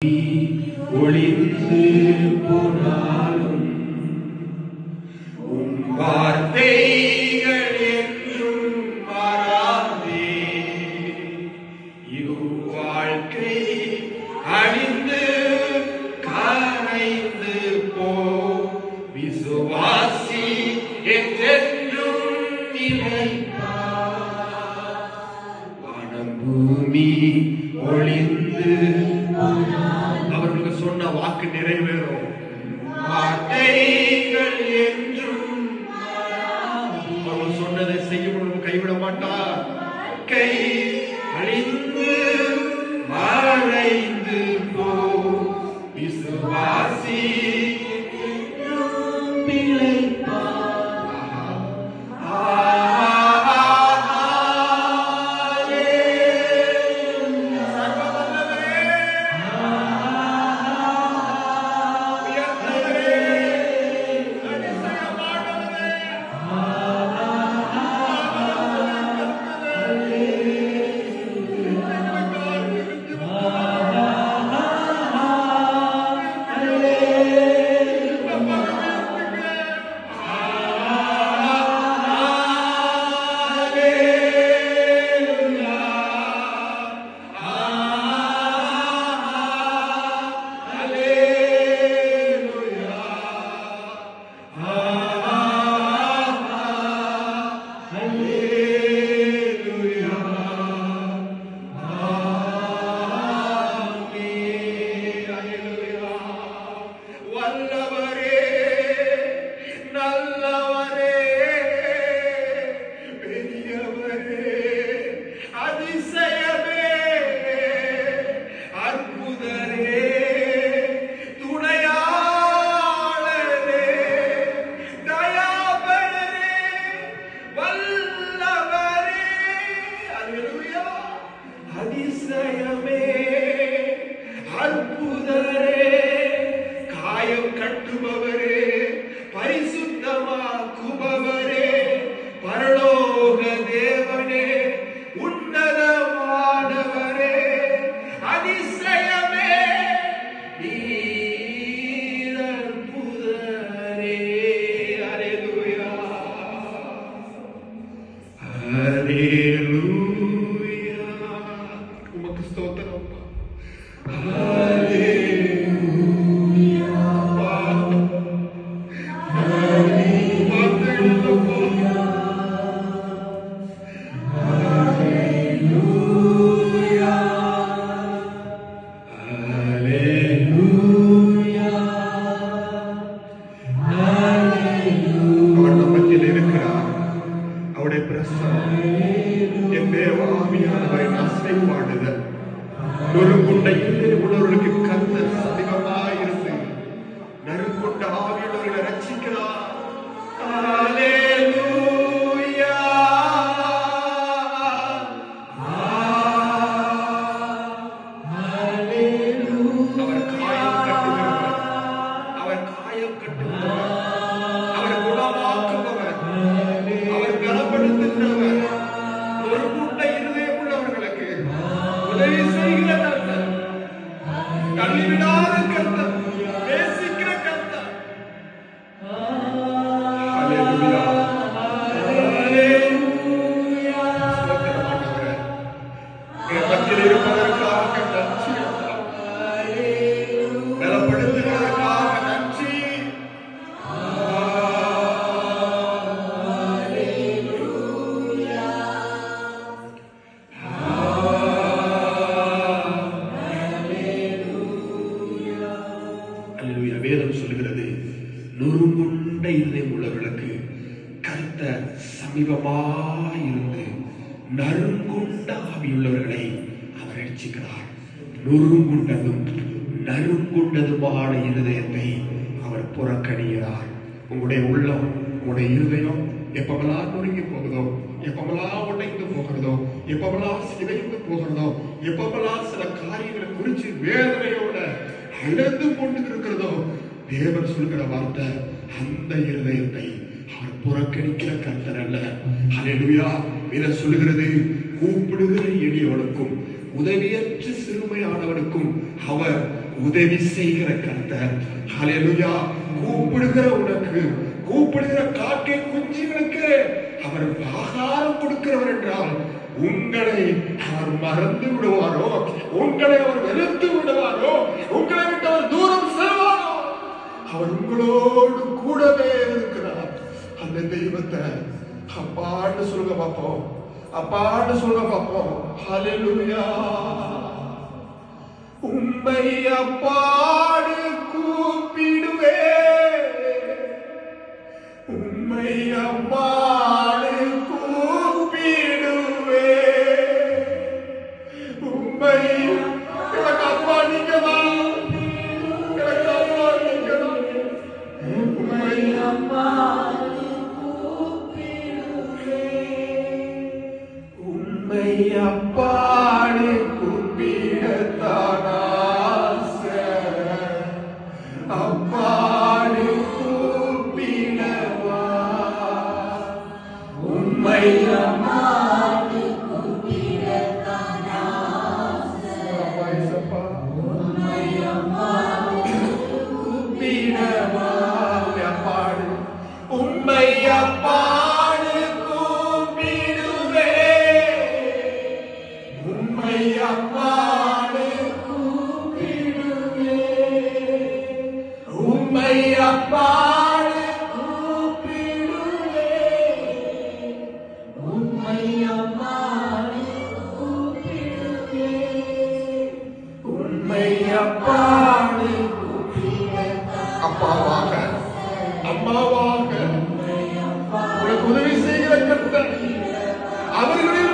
ஒளிந்து போனாலும் உன் வார்த்தைகள் என்றும் மாறாதே. இது வாழ்க்கை அணி பூமி ஒளிந்து அவர்களுக்கு சொன்ன வாக்கு நிறைவேறும். வார்த்தைகள் என்றும் அவர் சொன்னதை செய்யும் கைவிட மாட்டார் கை அதிசயமே அற்புதரே காயம் கட்டுபவரே பரிசுத்தமாக்குபவரே பரலோக தேவனே உன்னதமானவரே அதிசயமே நீர் அற்புதரே அல்லேலூயா ஹalleluya உதவி செய்கிற கர்த்தர் சமீபமாயிருந்து நறுங்குண்ட ஆவியுள்ளவர்களை அவர் ரட்சிக்கிறார். நொறுங்குண்டதும் நறுங்குண்டதுமான இருதயத்தை அவர் புறக்கணிகிறார். உங்களுடைய உள்ளம் உங்களுடைய இருதயம் எப்பவெல்லாம் நொறுங்கி போகுதோ எப்பவெல்லாம் உடைந்து போகிறதோ எப்பவெல்லாம் சிதைந்து போகிறதோ எப்பவெல்லாம் சில காரியங்களை குறித்து வேதனையோட அழுது கொண்டு இருக்கிறதோ தேவன் சொல்கிற வார்த்தை அந்த இருதயத்தை அவர் புறக்கணிக்கிற கர்த்தர் அல்ல. அலையா இதை சொல்லுகிறது கூப்பிடுகிற எளியவனுக்கும் உதவியற்ற சிறுமையானவனுக்கும் அவர் உதவி செய்கிற கர்த்தர். அலையா கூப்பிடுகிற உனக்கு கூப்பிடுகிற காக்கை குஞ்சுகளுக்கு அவர் ஆகாரம் கொடுக்கிறவர் என்றால் உங்களை அவர் மறந்து விடுவாரோ? உங்களை அவர் வெறுத்து விடுவாரோ? உங்களை விட்டு அவர் தூரம் செல்வாரோ? அவர் உங்களோடு கூடவே இருக்கிறார். அந்த தெய்வத்தை. அப்பான்னு சொல்லுங்க பார்ப்போம் அப்பான்னு சொல்லுங்க பார்ப்போம் ஹalleluya உம்மை அப்பாடு உம்மை அப்பாடு கூப்பிடத்தான். அப்பாடு கூப்பிடவா உம்மை அப்பா. கூப்பிடவா உம்மை அப்பாடு அப்பாவாக. அம்மாவாக. உனக்கு உதவி செய்கிற கர்த்தர். அவர்களுடைய